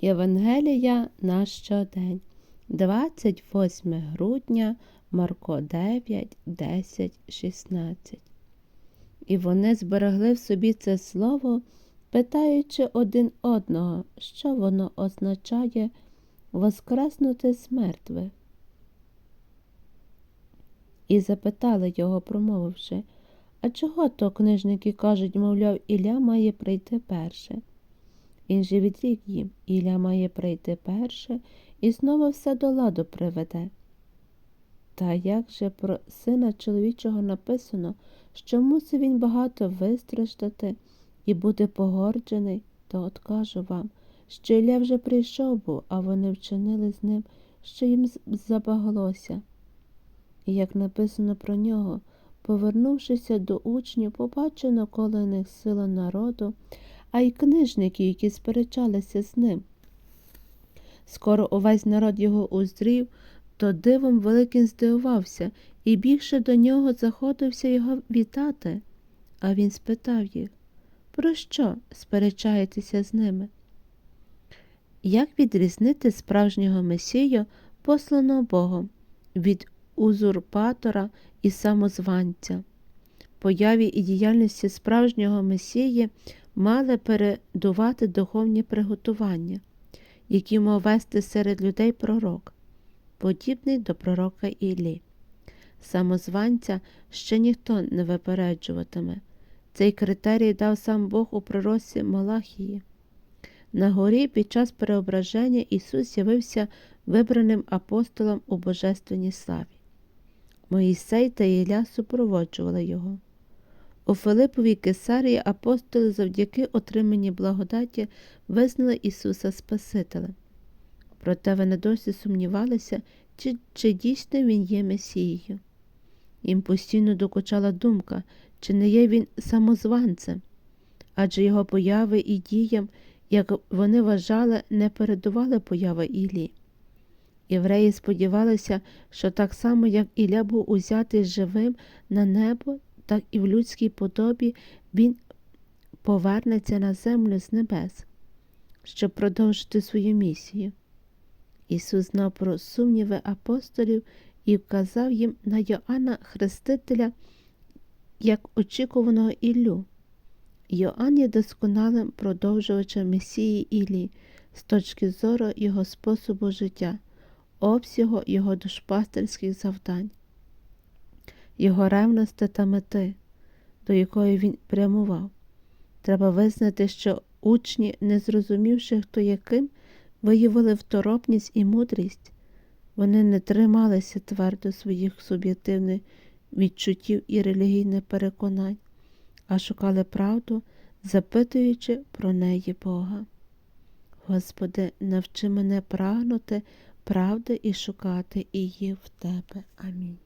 Євангелія на щодень, 28 грудня, Марко 9, 10, 16. І вони зберегли в собі це слово, питаючи один одного, що воно означає воскреснути з мертвих. І запитали його, промовивши, а чого то книжники кажуть, мовляв, Ілля має прийти перше. Він же відрік їм, Ілля має прийти перше і знову все до ладу приведе. Та як же про сина чоловічого написано, що мусив він багато вистраждати і буде погорджений, то от кажу вам, що Ілля вже прийшов був, а вони вчинили з ним, що їм забаглося. І як написано про нього, повернувшися до учнів, побачив навколо них сила народу, а й книжників, які сперечалися з ним. Скоро увесь народ його уздрів, то дивом великим здивувався і бігше до нього заходився його вітати. А він спитав їх, про що сперечаєтеся з ними? Як відрізнити справжнього Месію, посланого Богом, від узурпатора і самозванця? Появі і діяльності справжнього Месії мали передувати духовні приготування, які мав вести серед людей пророк, подібний до пророка Іллі. Самозванця ще ніхто не випереджуватиме. Цей критерій дав сам Бог у проросі Малахії. На горі під час переображення Ісус з'явився вибраним апостолом у божественній славі. Моїсей та Ілля супроводжували його. У Филиповій Кесарії апостоли завдяки отриманні благодаті визнали Ісуса Спасителем. Проте вони досі сумнівалися, чи, чи дійсно Він є Месією. Їм постійно докучала думка, чи не є він самозванцем, адже його появи і діям, як вони вважали, не передували появи Іллі. Євреї сподівалися, що так само, як Ілля був узятий живим на небо, так і в людській подобі він повернеться на землю з небес, щоб продовжити свою місію. Ісус знав про сумніви апостолів і вказав їм на Йоанна Хрестителя як очікуваного Іллю. Йоанн є досконалим продовжувачем Месії Іллі з точки зору його способу життя, обсягу його душпастерських завдань, його ревності та мети, до якої він прямував. Треба визнати, що учні, не зрозумівши, хто яким, виявили второпність і мудрість. Вони не трималися твердо своїх суб'єктивних відчуттів і релігійних переконань, а шукали правду, запитуючи про неї Бога. Господи, навчи мене прагнути правди і шукати її в Тебе. Амінь.